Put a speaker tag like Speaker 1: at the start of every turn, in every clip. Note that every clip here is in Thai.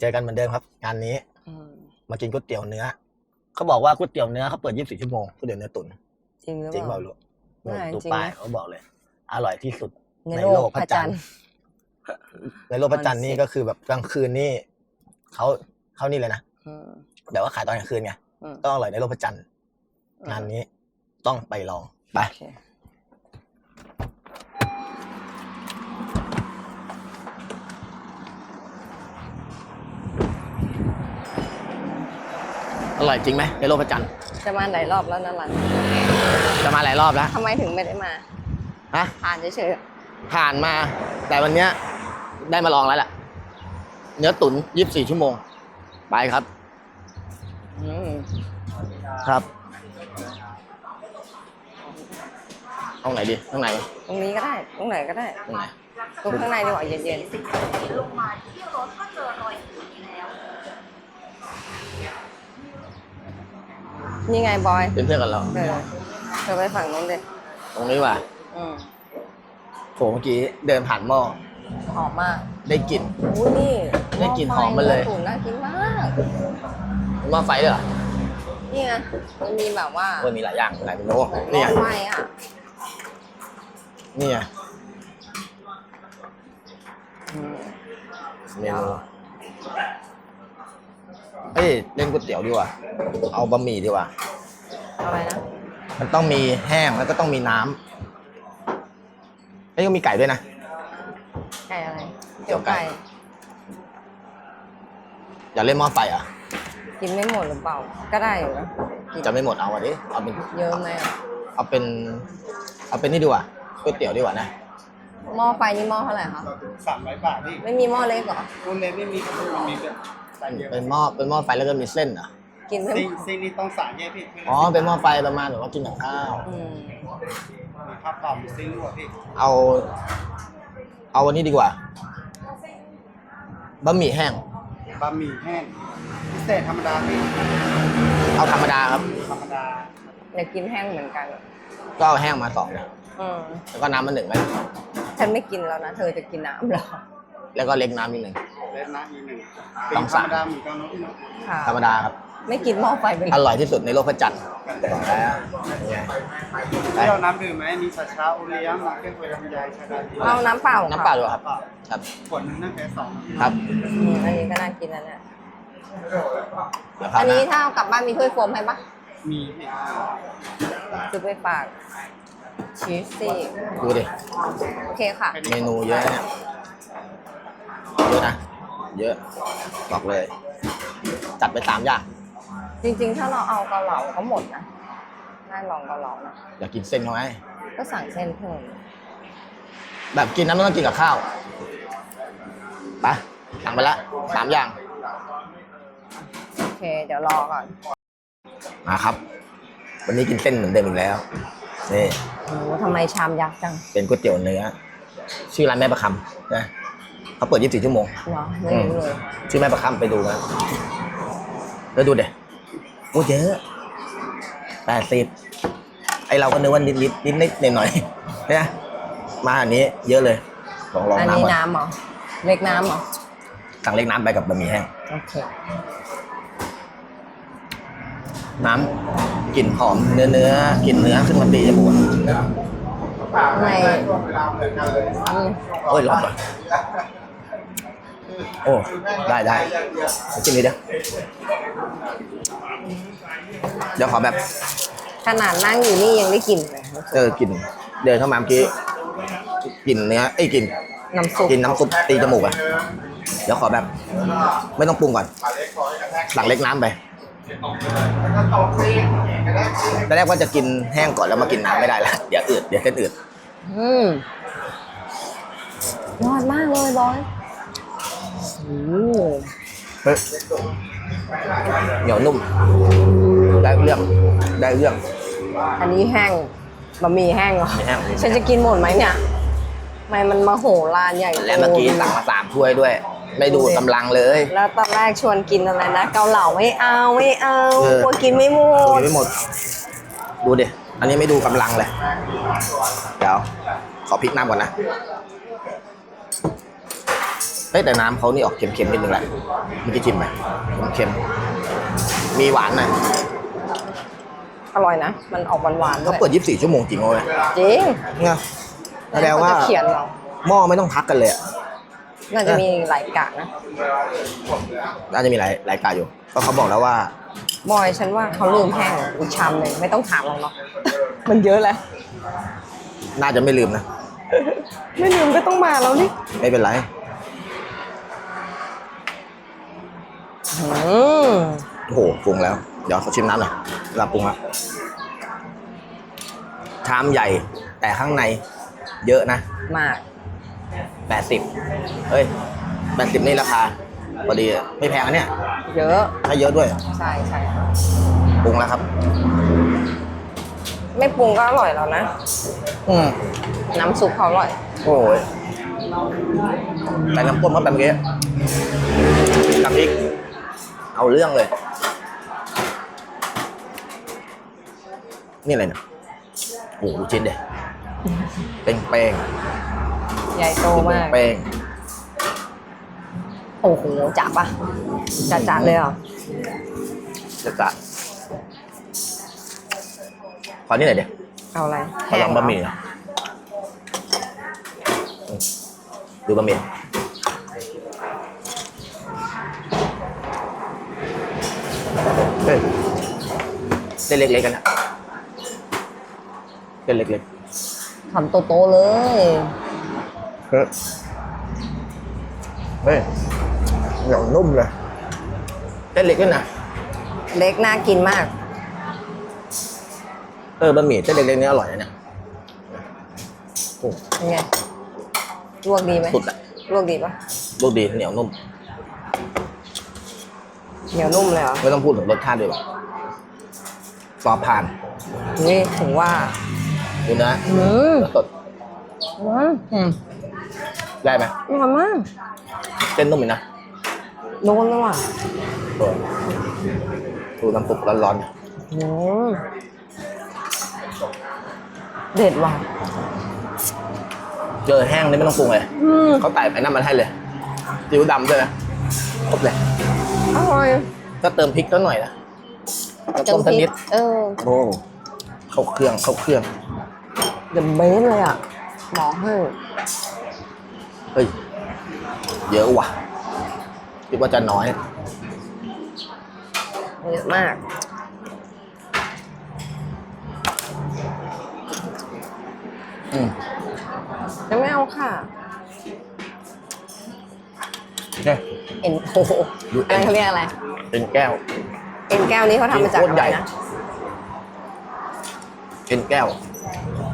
Speaker 1: เจอกันเหมือนเดิมครับ งานนี้
Speaker 2: อืม
Speaker 1: มากินก๋วยเตี๋ยวเนื้อ เขาบอกว่าก๋วยเตี๋ยวเนื้อเขาเปิด 24 ชั่วโมงก๋วยเตี๋ยวเนื้อตุ๋น
Speaker 2: จริงหรือ
Speaker 1: จริง
Speaker 2: เป
Speaker 1: เป
Speaker 2: ล่า
Speaker 1: ล่า ลูก
Speaker 2: ไม่
Speaker 1: ดู
Speaker 2: จริง
Speaker 1: ป้าย
Speaker 2: นะ
Speaker 1: เขาบอกเลย อร่อยที่สุด
Speaker 2: ใน
Speaker 1: ใน
Speaker 2: โล
Speaker 1: โล
Speaker 2: ก
Speaker 1: ก
Speaker 2: พ
Speaker 1: พ
Speaker 2: ระ
Speaker 1: ระจั
Speaker 2: จัน
Speaker 1: น
Speaker 2: ท
Speaker 1: ทร์
Speaker 2: ร์
Speaker 1: ในโลกพระจันทร์นี่ก็คือแบบกลางคืนนี่เขาเขานี่เลยนะ
Speaker 2: อืม
Speaker 1: แต่ว่าขายตอนกลางคืนไง
Speaker 2: อืม
Speaker 1: ต้องอร่อยในโลกพระจันทร์งานนี้ต้องไปลองไป
Speaker 2: โอเค
Speaker 1: อร่อยจริงไหมในโลกพระจันทร์
Speaker 2: จะมาหลายรอบแล้วนะหลัน
Speaker 1: จะมาหลายรอบแล้ว
Speaker 2: ทำไมถึงไม่ได้มา
Speaker 1: ฮะ
Speaker 2: ผ่านเฉย
Speaker 1: ผ่านมาแต่วันเนี้ยได้มาลองแล้วแหละเนื้อตุ๋น24 ชั่วโมง ไปครับ
Speaker 2: ๆอืม
Speaker 1: ครับห้องไหนดีห้องไหนวะ
Speaker 2: ตรงนี้ก็ได้ ตรงไหนก็ได้
Speaker 1: ห้องไหน
Speaker 2: ตรงข้างในดีกว่าเย็น นี่ไงบอย
Speaker 1: เป็นเพื่อนกันเรา
Speaker 2: เออเธอไปฝั่งนู้นเลย
Speaker 1: ตรงนี้ว่ะ
Speaker 2: อืม
Speaker 1: โหเมื่อกี้เดินผ่านหม้อ
Speaker 2: หอมมาก
Speaker 1: ได้กลิ่น
Speaker 2: อู้นี่
Speaker 1: ได้กลิ่นหอมมาเลย
Speaker 2: ตุ๋นน่ากินมาก
Speaker 1: หม้อไฟด้วยเหรอ
Speaker 2: นี่ไงมันมีแบบว่า
Speaker 1: โอ้ยมีหลายอย่างหลายเมนู
Speaker 2: หม้
Speaker 1: นี่ไง
Speaker 2: อไฟอะ
Speaker 1: นี่ไง
Speaker 2: อืม
Speaker 1: เมนูเอ้ยเล่นก๋วยเตี๋ยวดีกว่า เอาบะหมี่ดีกว่า
Speaker 2: อะไรนะ
Speaker 1: มันต้องมีแห้งแล้วก็ต้องมีน้ำเอ้ยก็มีไก่ด้วยนะ
Speaker 2: ไก่อะไร
Speaker 1: เตี๋ยวไก่ อยากเล่นหม้อไฟเหรอะ
Speaker 2: กินไม่หมดหรือเปล่า ก็ได้อยู่นะกิน
Speaker 1: จะไม่หมดเอาอะดิเอาเป็น
Speaker 2: เยอะไหมอะ
Speaker 1: เอาเป็น เอาเป็นนี่ดีกว่าก๋วยเตี๋ยวดีกว่านะ
Speaker 2: หม้อไฟนี่หม้อเท่าไหร่คะ
Speaker 3: สามร้อยบาทพี่
Speaker 2: ไม่มีหม้อเล็กเหรอ
Speaker 3: รุ่นเล็กไม่มีกระปุกมีแบบ ใส่เยอะ
Speaker 1: เป็นหม้อเป็นหม้อไฟแล้วก็มีเส้นเหรอะ
Speaker 2: กินไม่
Speaker 3: ซี
Speaker 2: หมด
Speaker 3: ซีนี่ต้องสายแยกพี่
Speaker 1: อ๋อเป็นหม้อไฟประมาณแบบว่ากินกับข้าว
Speaker 2: อืม
Speaker 3: มีภาพต่อมีซีรั่วพี่
Speaker 1: เอา เอาวันนี้ดีกว่าบะหมี่แห้ง
Speaker 3: บะหมี่แห้งพิเศษธรรมดาพี่
Speaker 1: เอาธรรมดาครับ
Speaker 3: ธรรมดา
Speaker 2: อยากกินแห้งเหมือนกัน
Speaker 1: ก็เอาแห้งมาสอง
Speaker 2: อืม
Speaker 1: แล้วก็น้ำมาหนึ่งไหม
Speaker 2: ฉันไม่กินแล้วนะ เธอจะกินน้ำเหรอ
Speaker 1: แล้วก็เล็กน้ำนิดหนึ่ง
Speaker 3: เล็กนะอีกหนึ่ง
Speaker 1: ต้
Speaker 3: เป็
Speaker 1: อง
Speaker 3: นธ
Speaker 1: สารม
Speaker 3: รมดาเหมือนกันเนาะพี่เนาะ
Speaker 2: ค่ะ
Speaker 1: ธรรมดาครับ
Speaker 2: ไม่กินหม้อไฟเป็น
Speaker 1: อร่อยที่สุดในโลกพระจันทร์บอกแล้วไง
Speaker 3: พี่เอาน้ำดื่มไหมมีชาชาโอเลี้ยงมาเก็ตไวลำไยชาดาดี
Speaker 2: เอาน้ำเปล่า
Speaker 1: น้ำเปล่าดี
Speaker 2: ค่ะ
Speaker 1: กว่าครับ ครับ
Speaker 3: ขวดหนึงนั่งแค่สองนะพี่
Speaker 1: ครับ
Speaker 2: อืมอันนี้ก็น่ากินนะเนี่ย
Speaker 1: เดี๋ยวคราว
Speaker 2: อัน
Speaker 1: ห
Speaker 2: นี้
Speaker 1: น้า
Speaker 2: ถ้าเอากลับบ้านมีถ้วยโฟมให้ปะ
Speaker 3: มีพี่
Speaker 2: ซื้อไปฝากชีสซี่
Speaker 1: ดูดิ
Speaker 2: โอเคค่ะ
Speaker 1: เมนูเยอะเนี่ยเยอะนะ เยอะบอกเลย จัดไปสามอย่าง
Speaker 2: จริงๆ ถ้าเราเอาเกาเหลาก็หมดนะน่าลองเกาเหลานะ
Speaker 1: อยากกินเส้นเขาไหม
Speaker 2: ก็สั่งเส้นเพิ่ม
Speaker 1: แบบกินน้ำไม่ต้องกินกับข้าวไปสั่งไปละสามอย่าง
Speaker 2: โอเค เดี๋ยวรอก่อน
Speaker 1: มาครับ วันนี้กินเส้นเหมือนเดิมอีกแล้วนี่
Speaker 2: โอ้โหทำไมชามยักษ์จัง
Speaker 1: เป็นก๋วยเตี๋ยวเนื้อ ชื่อร้านแม่ประคำนะ เขาเปิด 24 ชั่วโมง
Speaker 2: เหรอไม่รู้เลย
Speaker 1: ชื่อแม่ประคำไปดูนะแล้วดูเด็โอ้เยอะแปดสิบไอเราก็นึกว่านิดนิดนิดนิดหน่อยหน่อยๆเนี่ยมาอันนี้เยอะเลยลองลอง
Speaker 2: อัน
Speaker 1: น้ำ
Speaker 2: นี้
Speaker 1: ก่อน
Speaker 2: น้ำเหรอเล็กน้ำเหรอ
Speaker 1: สั่งเล็กน้ำไปกับบะหมี่แห้ง
Speaker 2: โอเค
Speaker 1: น้ำกลิ่นหอมเนื้อเนื้อกลิ่นเนื้อขึ้นมาตีจมูกอะ
Speaker 2: ไม่อืม
Speaker 1: โอ้ยร้อนว่ะ โอ้ได้ได้กินนี้เดี๋ยวเดี๋ยวขอแบบ
Speaker 2: ขนาดนั่งอยู่นี่ยังได้กลิ่นเลย
Speaker 1: เออกลิ่นเดินเข้ามาเมื่อกี้กลิ่นเนื้อไอ้ยกลิ่น
Speaker 2: น้ำซุป
Speaker 1: กินน้ำซุปตีจมูกอะเดี๋ยวขอแบบ ไม่ต้องปรุงก่อนสั่งเล็กน้ำไปตอนแรกว่าจะกินแห้งก่อนแล้วมากินน้ำไม่ได้แล้วเดี๋ยวอืดเดี๋ยวเส้นอืด
Speaker 2: อืมยอดมากเลยบอยโอ้โห
Speaker 1: เฮ้ยเหนียวนุ่ม ได้เรื่อง ได้เรื่อง
Speaker 2: อันนี้แห้งบะหมี่แห้งเหรอ
Speaker 1: บะหมี่แห้ง
Speaker 2: ฉันจะกินหมดไหมเนี่ยทำไมมันมาโหรานใหญ่โต
Speaker 1: และเมื่อกี้สั่งมาสามถ้วยด้วย ไม่ดูกำลังเลย
Speaker 2: แล้วตอนแรกชวนกินอะไรนะ เกาเหลาไม่เอาไม่เอา
Speaker 1: เออ
Speaker 2: กลัวกินไม่หม
Speaker 1: ดู
Speaker 2: ด
Speaker 1: ไม่หมด ดูดิ อันนี้ไม่ดูกำลังเลย เดี๋ยว ขอพริกน้ำก่อนนะ เฮ้ยแต่น้ำเขานี่ออกเค็มๆนิดนึงแหละเมันจะชิมไหมเค็มๆมีหวานหน่อย
Speaker 2: อร่อยนะ มันออกหวานๆด้
Speaker 1: เขา
Speaker 2: วย
Speaker 1: เปิด 24 ชั่วโมงจริงเอาเลย
Speaker 2: จริง
Speaker 1: ไงแสดงว่า
Speaker 2: เขจะเขียนเรา
Speaker 1: หม้อไม่ต้องพักกันเลยอะ
Speaker 2: น่าจะมีหลายกะนะ
Speaker 1: น่าจะมีหลายหลายกาอยู่เพราะเขาบอกแล้วว่า
Speaker 2: บอยฉันว่าเขาลืมแห้งอีกชามหนึ่งไม่ต้องถามเราเนาะมันเยอะแล้ว
Speaker 1: น่าจะไม่ลืมนะ
Speaker 2: ไม่ลืมก็ต้องมาแล้วนี่
Speaker 1: ไม่เป็นไร
Speaker 2: อืม
Speaker 1: โอ้โหปรุงแล้ว เดี๋ยวเขาชิมน้ำหน่อยเวลาปรุงละชามใหญ่ แต่ข้างใน เยอะนะ
Speaker 2: มาก
Speaker 1: แปดสิบเฮ้ยแปดสิบนี่ราคาพอดีอะไม่แพงอันเนี้ย
Speaker 2: เยอะ
Speaker 1: ถ้าเยอะด้วย
Speaker 2: ใช่ใช่
Speaker 1: ปรุงแล้วครับ
Speaker 2: ไม่ปรุงก็อร่อยแล้วนะ
Speaker 1: อืม
Speaker 2: น้ำซุปเขาอร่อย
Speaker 1: โอ้ยใส่น้ำข้นเข้าไปเมื่อกี้กับพริก เอาเรื่องเลย นี่อะไรเนี่ยโอ้โหชิ้นเด็เป้งเป้ง
Speaker 2: ใหญ่โตมาก
Speaker 1: เป้ง
Speaker 2: โอ้โหจับปะจัดจัดเลยเหรอ
Speaker 1: จะจัดขอนี่หน่อยเดี๋ยว
Speaker 2: เอาอะไร
Speaker 1: ขอลองบะหมี่หน่อยดูบะหมี่ เฮ้ยเส้นเล็กๆกันนะเส้นเล็ก
Speaker 2: ทำโตๆเลย
Speaker 1: ๆเฮ้ยเฮ้ยเหนียวนุ่มเลยเส้นเล็กด้วยนะ
Speaker 2: เล็กน่ากินมาก
Speaker 1: เออบะหมี่เส้นเล็กๆนี่อร่อยนะเนี่ยโอ้
Speaker 2: เป็นไงลวกดีไหม
Speaker 1: สุดอะ
Speaker 2: ลวกดีปะ
Speaker 1: ลูกดีเหนียวนุ่ม
Speaker 2: เหนียวนุ่มเลยเหรอ
Speaker 1: ไม่ต้องพูดถึงรสชาติด้วยหรอกสอบผ่าน
Speaker 2: นี่ถึงว่า
Speaker 1: ดูนะ
Speaker 2: อืม
Speaker 1: สด
Speaker 2: อืม
Speaker 1: ได้ไหม
Speaker 2: อร่อยมาก
Speaker 1: เส้นนุ่มอีกนะ
Speaker 2: โดนแล้วว่ะ
Speaker 1: โดนดูน้ำซุปร้อน
Speaker 2: อืมเด็ดว่ะ
Speaker 1: ๆเจอแห้งนี่ไม่ต้องปรุงเลย
Speaker 2: อืม
Speaker 1: เขาไต่ไปน้ำมันให้เลยซีอิ๊วดำด้วยนะครบเลย
Speaker 2: อร่อย
Speaker 1: ก็เติมพริกก็หน่อยนะแล้วต้มสักนิด
Speaker 2: เออ
Speaker 1: โอ้เข้าเครื่องเข้าเครื่อง
Speaker 2: เดอะเบสเลยอะบอกให้
Speaker 1: เฮ้ย เยอะว่ะคิดว่าจะน้อย
Speaker 2: เยอะมาก
Speaker 1: อืม
Speaker 2: ยังไม่เอาค่ะ
Speaker 1: เนี่ย
Speaker 2: เอ็นโอ้โห
Speaker 1: ดูเอ็
Speaker 2: อะไร
Speaker 1: น
Speaker 2: เขาเรียกอะไร
Speaker 1: เป็นแก้ว
Speaker 2: เอ็นแก้วนี้เขาทำมาจาก
Speaker 1: โคตร
Speaker 2: อะ
Speaker 1: ให
Speaker 2: ไร
Speaker 1: ญ่
Speaker 2: นะ
Speaker 1: เป็นแก้ว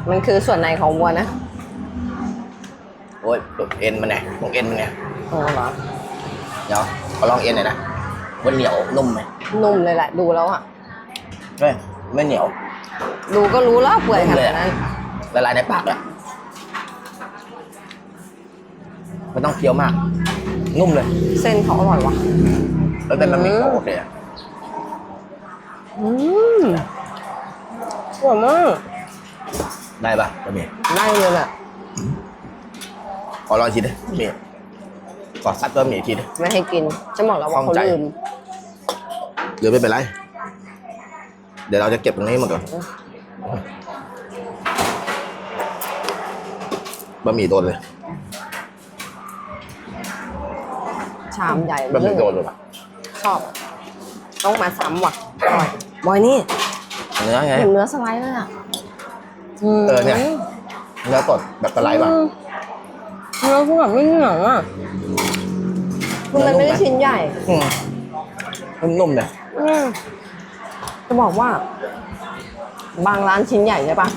Speaker 2: มันคือส่วนในของวัวนะ
Speaker 1: โอ้ยเอ็นมันไงตรงเอ็นมันไง
Speaker 2: โอ้เหรอ
Speaker 1: เดี๋ยวขอลองเอ็นหน่อยนะว่าเหนียวนุ่มไหม
Speaker 2: นุ่มเลยแหละ ดูแล้วอะ
Speaker 1: เฮ้ยไม่เหนียว
Speaker 2: ดูก็รู้แล้วเปื่อยข
Speaker 1: นุ่มเล
Speaker 2: นายด
Speaker 1: อะ
Speaker 2: นั้น
Speaker 1: ละลายในปากเลยไม่ต้องเคี้ยวมาก นุ่มเลย
Speaker 2: เส้นเขาอร่อยว่ะ
Speaker 1: แล้วแต่บะหมี่เขาโอเคอะ
Speaker 2: อืมอร่อยมาก
Speaker 1: ได้ปะบะหมี่
Speaker 2: ได้เลยแหละ
Speaker 1: ขอลองอีกทีดิบะหมี่ขอซัดบะหมี่อีกทีดิ
Speaker 2: ไม่ให้กินจะบอกแล้วว่า
Speaker 1: คล่
Speaker 2: เขา
Speaker 1: องใจ
Speaker 2: ลืม
Speaker 1: หรือไม่เป็นไร เดี๋ยวเราจะเก็บตรงนี้หมดก่อนบะหมี่โดนเลย
Speaker 2: ชามใหญ่
Speaker 1: บะหมี่โดนเลยปะ
Speaker 2: ชอบ ต้องมาซ้ำว่ะอร่อยบอยนี่
Speaker 1: เนื้อไง
Speaker 2: เห็นเนื้อสไลด์เลยอะ
Speaker 1: เออเนี่ย เนื้อสดแบบสไลด์ป่ะ
Speaker 2: อืมเนื้อคือแบบไม่เหนียวอะคือมันไม่ได้ชิ้นใหญ่
Speaker 1: อืมนุ่มๆเลย
Speaker 2: อืมจะบอกว่า บางร้านชิ้นใหญ่ใช่ปะ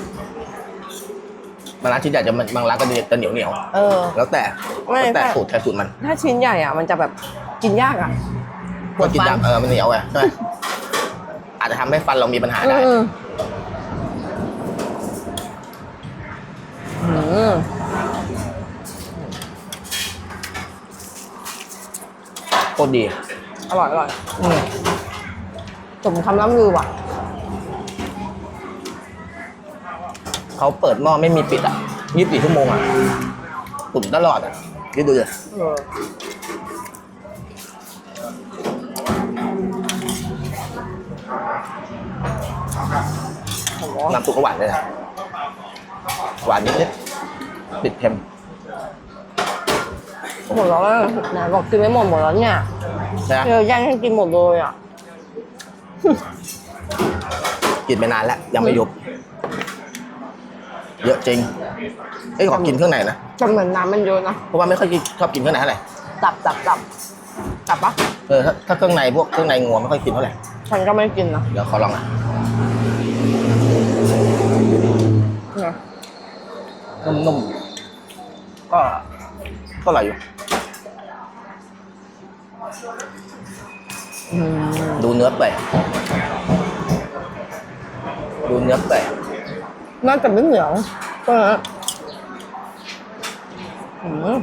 Speaker 1: บางร้านชิ้นใหญ่จะมันบางร้านก็จะเหนียวเหนียว
Speaker 2: เออ
Speaker 1: ๆแล้วแต่
Speaker 2: ไม่
Speaker 1: แล้วแต่
Speaker 2: แต่
Speaker 1: สูตรใครสูตรมัน
Speaker 2: ถ้าชิ้นใหญ่อะมันจะแบบกินยากอะ ปว
Speaker 1: มั
Speaker 2: ด
Speaker 1: นกิน
Speaker 2: ฟัน
Speaker 1: ยากเออมันเหนียวไงใช่ไหมอาจจะทำให้ฟันเรามีปัญหาได้
Speaker 2: อืมอืม
Speaker 1: โคตรดี
Speaker 2: อร่อยอร่อย
Speaker 1: อืม
Speaker 2: สมคำล่ำลือว่ะ
Speaker 1: เขาเปิดหม้อไม่มีปิดอะยี่สิบสี่ชั่วโมงอะตุ่มตลอดอะคิดดูเลยน้ำซุปเขาหวานเลยนะหวานนิดนิดติดเค็ม
Speaker 2: หมดแล้วนะบอกกินไม่หมดหมดแล้วเนี่ยเดี๋ยวย่างให้กินหมดเลยอะ
Speaker 1: กินไปนานแล้ว ยังไม่ยุบ เยอะจริงเอ้ยขอกินเครื่องในนะ
Speaker 2: จนเหมือนน้ำมันเยอะนะ
Speaker 1: เพราะว่าไม่ค่อยกินชอบกินเครื่องในเท่าไหร่
Speaker 2: จับจับจับจับปะ
Speaker 1: เออถ้าถ้าเครื่องในพวกเครื่องในงัวไม่ค่อยกินเท่าไหร่
Speaker 2: ฉันก็ไม่กินนะ
Speaker 1: เดี๋ยวขอลองอะ
Speaker 2: เนี่ย
Speaker 1: นุ่มๆก็ก็อร่อยอยู่
Speaker 2: อืม
Speaker 1: ดูเนื้อเปื่อยดูเนื้อเปื่อย
Speaker 2: น่าจะไม่เหนียวก็นะอืม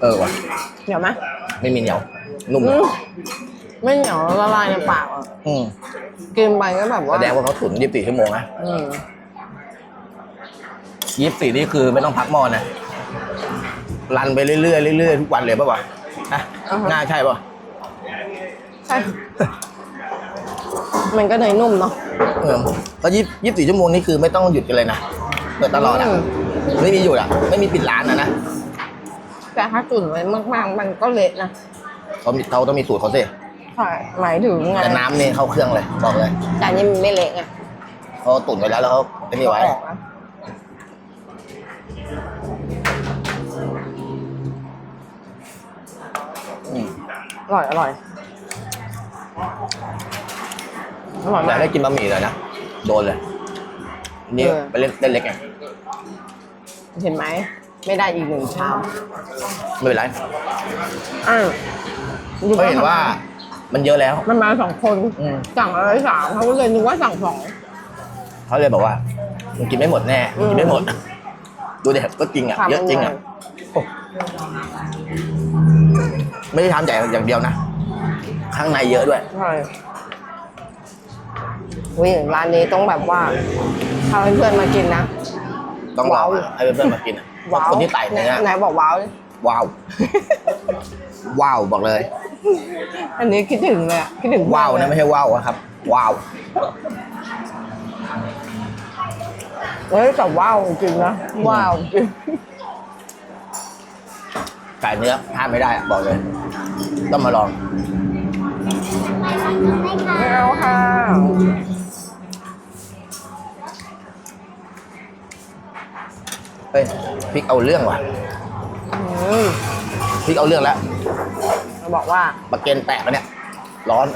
Speaker 1: เออว่ะ
Speaker 2: เหนียวไหม
Speaker 1: ไม่มีเหนียว นุ่ม
Speaker 2: อืมไม่เหนียวละลายในปากอะ
Speaker 1: อืม
Speaker 2: กินไปก็แบบว่า
Speaker 1: แสดงว่าเขาตุ๋น24ชั่วโมงนะ
Speaker 2: อืม
Speaker 1: 24นี่คือไม่ต้องพักหม้อนะรันไปเรื่อยๆเรื่อยๆทุกวันเลยป่ะวะนะ
Speaker 2: อ่าฮะ
Speaker 1: น่าใช่ป่ะ
Speaker 2: ใช่ มันก็เนยนุ่มเนาะ
Speaker 1: เออก็ยี่ยี่สี่ชั่วโมงนี่คือไม่ต้องหยุดกันเลยนะเปิดตลอดอะ
Speaker 2: อืม
Speaker 1: ไม่มีหยุดอะ ไม่มีปิดร้านนะนะ
Speaker 2: แต่ถ้าตุ๋นไว้มากๆ มันก็เละนะ
Speaker 1: เขามีเขาต้องมีสูตรเขาสิ
Speaker 2: ใช่หมายถึงไง
Speaker 1: แต่น้ำนี่เข้าเครื่องเลยบอกเลย
Speaker 2: แต่อันนี้มันไม่เละไง
Speaker 1: เขาตุ๋นไว้แล้วแล้วเขาไอ้นี่ไว้
Speaker 2: ออกนะ
Speaker 1: อืม
Speaker 2: อร่อย อร่อยอร่อย
Speaker 1: แต่
Speaker 2: มาก
Speaker 1: ได้กินบะหมี่เลยนะ โดนเลยนี่
Speaker 2: เออ
Speaker 1: ไปเล่นเล่นเล็กไง
Speaker 2: เห็นไหม ไม่ได้อีกหนึ่งชาม
Speaker 1: ไม่เป็นไร
Speaker 2: อ้าว
Speaker 1: เขาเห็นว่ามันเยอะแล้ว
Speaker 2: มันมาสองคน
Speaker 1: อืม
Speaker 2: สั่งอะไรสามเขาก็เลยนึกว่าสั่งสอง
Speaker 1: เขาเลยบอกว่ามันกินไม่หมดแน่มันกินไม่หมด ดูเด็กก็จริงอะ
Speaker 2: ชาม
Speaker 1: เยอะจริงอะโอ้ไม่ได้ทำใหญ่อย่างเดียวนะ ข้างในเยอะด้วย
Speaker 2: ใช่ วิร้านนี้ต้องแบบว่าถ้าเพื่อนๆมากินนะ
Speaker 1: ต้องรอ
Speaker 2: ว้าว
Speaker 1: ให้เพื่อนๆมากินอะ
Speaker 2: ว้าว
Speaker 1: คนที่ไต่เนื้อ
Speaker 2: ไหนบอกว้าวดิ
Speaker 1: ว้าว ว้าวบอกเลย
Speaker 2: อันนี้คิดถึงเลยอะคิดถึง
Speaker 1: ว้าว
Speaker 2: เล
Speaker 1: นะ
Speaker 2: ย
Speaker 1: ไม่ใช่ว้าวอะครับ ว้าว
Speaker 2: เฮ้ยแต่ว้าวจริงนะว้าวจริง
Speaker 1: ไก่เนื้อห้ามไม่ได้อะบอกเลย ต้องมาลอง
Speaker 2: ไม่เอาค่ะ
Speaker 1: เฮ้ยพริกเอาเรื่องว่ะ
Speaker 2: อืม
Speaker 1: พริกเอาเรื่องแล้ว
Speaker 2: เขาบอกว่า
Speaker 1: ปลาเกนแตกแล้วเนี่ย ร้อน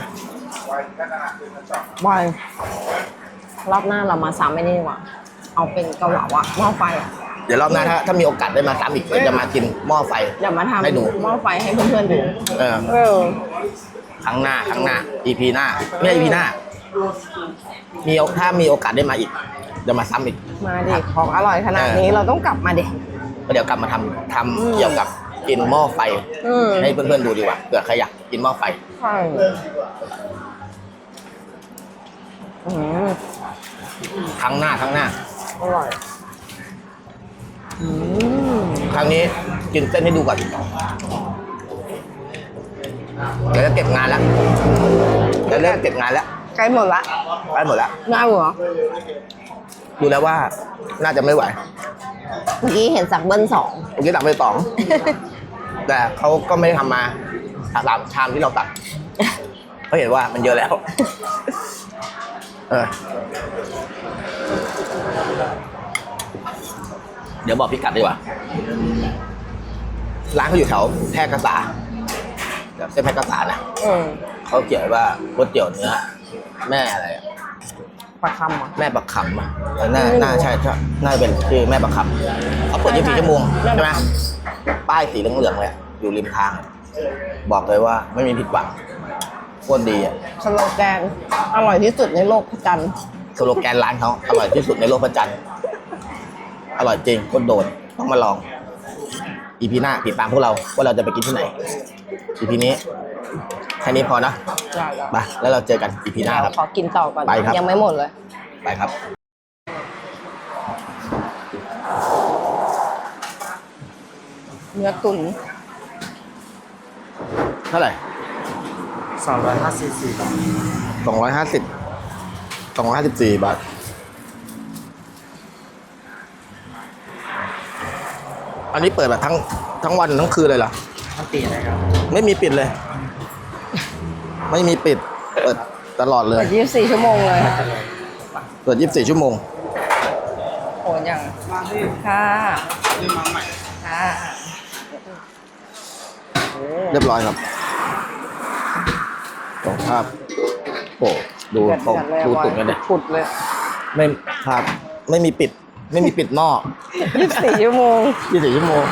Speaker 2: บอยรอบหน้าเรามาซ้ำไม่นี่ดีกว่า เอาเป็นเกาเหลาอะหม้อไฟอะ
Speaker 1: เดี๋ยวรอบหน้าถ้าถ้ามีโอกาสได้มาซ้ำอีกเดี๋ยวจะมากินหม้อไฟ
Speaker 2: อย่ามาทำ
Speaker 1: ให้ดู
Speaker 2: หม้อไฟให้เพื่อนๆดู
Speaker 1: เออ
Speaker 2: เออ
Speaker 1: ครั้งหน้าครั้งหน้า EP หน้าไม่ใช่ EP หน้า มีโอถ้ามีโอกาสได้มาอีกจะมาซ้ำอีก
Speaker 2: มาดิของอร่อยขนาดนี้เราต้องกลับมาดิ
Speaker 1: ก็เดี๋ยวกลับมาทำทำ
Speaker 2: อืม
Speaker 1: เกี่ยวกับกินหม้อไฟ
Speaker 2: อืม
Speaker 1: ให้เพื่อนๆดูดีกว่าเผื่อใครอยากกินหม้อไฟ
Speaker 2: ใช่อืม
Speaker 1: ครั้งหน้าครั้งหน้า
Speaker 2: อร่อย อืม
Speaker 1: ครั้งนี้กินเส้นให้ดูก่อน เดี๋ยวจะเก็บงานแล้วเดี๋ยวเริ่มเก็บงานแล้ว
Speaker 2: ใก ล้หมดละ
Speaker 1: ไปหมดแล้ว
Speaker 2: น่าเหรอ
Speaker 1: ดูแล้วว่าน่าจะไม่ไหว
Speaker 2: เมื่อกี้เห็นสักเบิ้ลสอง
Speaker 1: เมื่อกี้ตักไปสองแต่เขาก็ไม่ได้ทำมาสามชามที่เราตักเขาเห็นว่ามันเยอะแล้ว เออ เดี๋ยวบอกพิกัดดีกว่า ร้านเขาอยู่แถวแพร่กษาแบบเส้นแพร่กษานะ
Speaker 2: อืม
Speaker 1: เขาเขียนว่าก๋วยเตี๋ยวเนื้อ แม่อะไรอะ
Speaker 2: ปลาคำอะ
Speaker 1: แม่บักคำอะเออน่า
Speaker 2: ไม่รู้
Speaker 1: น่าใช่ใช่น่าจะเป็นชื่อแม่บักคำเขาเปิด
Speaker 2: ใช่
Speaker 1: 24ชั่วโมง
Speaker 2: แม่
Speaker 1: ใช่
Speaker 2: บั
Speaker 1: ไหม
Speaker 2: กค
Speaker 1: ป้ายสีเหลืองๆเลยอะอยู่ริมทางบอกเลยว่าไม่มีผิดหวังโคตรดีอะ
Speaker 2: สโลแกน อร่อยที่สุดในโลกพระจันทร์
Speaker 1: สโลแกนร้านเขาอร่อยที่สุดในโลกพระจันทร์อร่อยจริงโคตรโดนต้องมาลองอีพีหน้าติดตามพวกเราว่าเราจะไปกินที่ไหนอีพีนี้ แค่นี้พอนะ
Speaker 2: ไป
Speaker 1: แล้วเราเจอกันอีพีหน้าครับ
Speaker 2: ขอกินต่อก่อน
Speaker 1: ไปครับ
Speaker 2: ยังไม่หมดเลย
Speaker 1: ไปครับ
Speaker 2: เนื้อตุ๋น
Speaker 1: เท่าไหร่
Speaker 3: สองร้อยห้าสิบสี่บาท
Speaker 1: สองร้อยห้าสิบสองร้อยห้าสิบสี่บาท อันนี้เปิดแบบทั้งทั้งวันทั้งคืนเลยเหรอ
Speaker 3: ทั้งตีเลยครับ
Speaker 1: ไม่มีปิดเลย ไม่มีปิด เปิดตลอดเลย
Speaker 2: เปิดยี่สิบสี่ชั่วโมงเลย
Speaker 1: เปิด 24 ชั่วโมง
Speaker 2: โหอย่าง
Speaker 3: มาที่
Speaker 2: ค่ะ
Speaker 3: นี่มาใหม่
Speaker 2: ค่ะโอ้
Speaker 1: เรียบร้อยครับตรงภาพโอ้ดู
Speaker 2: เดือด
Speaker 1: ตรง
Speaker 2: เดือดเลย
Speaker 1: ดู
Speaker 2: อะ
Speaker 1: ตุ่นกันเลย
Speaker 2: ปุดเลย
Speaker 1: ไม่ครับ ไม่มีปิด ไม่มีปิดหม้อ
Speaker 2: ยี่สิบสี่ชั่วโมง
Speaker 1: 24 ชั่วโมง